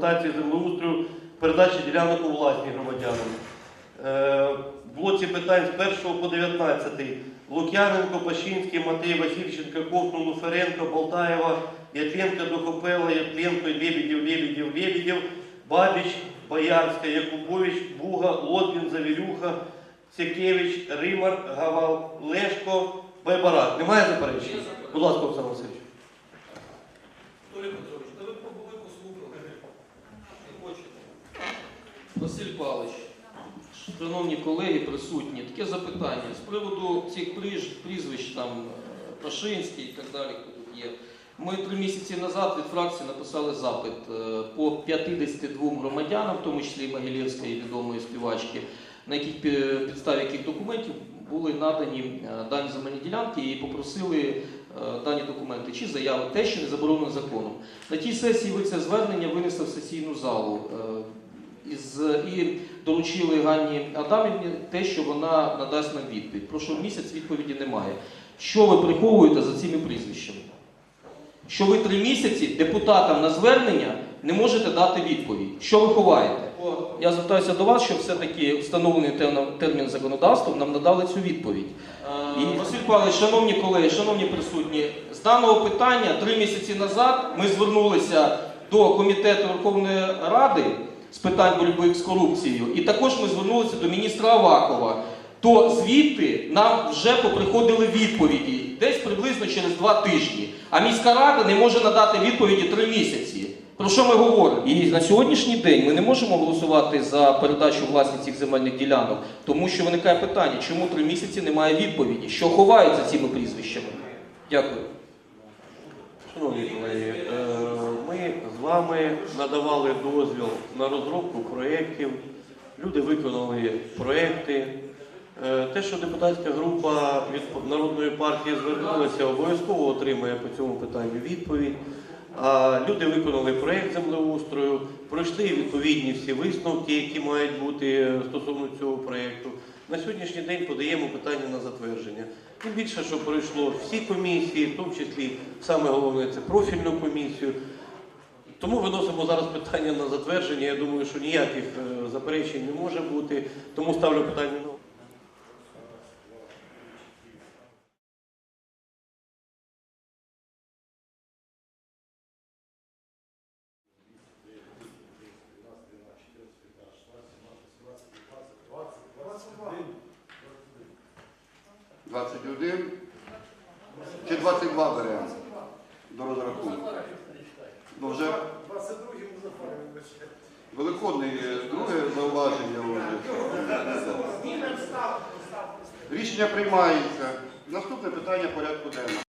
документації землеустрою передачі ділянок у власні громадянам. Е, В блоці питань з 1 по 19. Лук'яненко, Пашинський, Матей, Васильченко, Ковтун, Луференко, Болтаєва, Ятленко, Духопела, Ятленко, Лебедєв, Лебедєв, Лебедєв, Бабіч, Боярська, Якубович, Буга, Лотвін, Завірюха, Сікевич, Римар, Гавал, Лешко, Байбарак. Немає заперечень? Будь ласка, Олександр Васильович. Василь Павлович, шановні колеги, присутні, таке запитання з приводу цих прізвищ, там е, Пашинський і так далі, тут є. Ми три місяці назад від фракції написали запит е, по 52 громадянам, в тому числі Могилєвської відомої співачки, на яких підставі яких документів були надані е, дані земельні ділянки і попросили дані документи чи заяви, те, що не заборонено законом. На тій сесії ви це звернення винесли в сесійну залу із, і доручили Ганні Адамівні те, що вона надасть нам відповідь. Пройшов місяць, відповіді немає. Що ви приховуєте за цими прізвищами? Що ви три місяці депутатам на звернення не можете дати відповідь? Що ви ховаєте? Я звертаюся до вас, щоб все-таки встановлений термін- законодавством нам надали цю відповідь. І Василь Павлович, шановні колеги, шановні присутні, з даного питання три місяці назад ми звернулися до комітету Верховної Ради з питань боротьби з корупцією, і також ми звернулися до міністра Авакова. То звідти нам вже поприходили відповіді десь приблизно через два тижні. А міська рада не може надати відповіді три місяці. Про що ми говоримо? І на сьогоднішній день ми не можемо голосувати за передачу власні цих земельних ділянок, тому що виникає питання, чому три місяці немає відповіді, що ховається цими прізвищами. Дякую. Шановні колеги, е, ми з вами надавали дозвіл на розробку проєктів. Люди виконали проєкти. Е, Те, що депутатська група від Народної партії звернулася, обов'язково отримає по цьому питанню відповідь. Люди виконали проєкт землеустрою, пройшли відповідні всі висновки, які мають бути стосовно цього проєкту. На сьогоднішній день подаємо питання на затвердження. Тим більше, що пройшло всі комісії, в тому числі саме головне це профільну комісію. Тому виносимо зараз питання на затвердження. Я думаю, що ніяких е, заперечень не може бути. Тому ставлю питання на. Чи 22 беремо до розрахунку. Ну вже Великодний е, друге зауваження вже. Рішення приймається. Наступне питання порядку денного.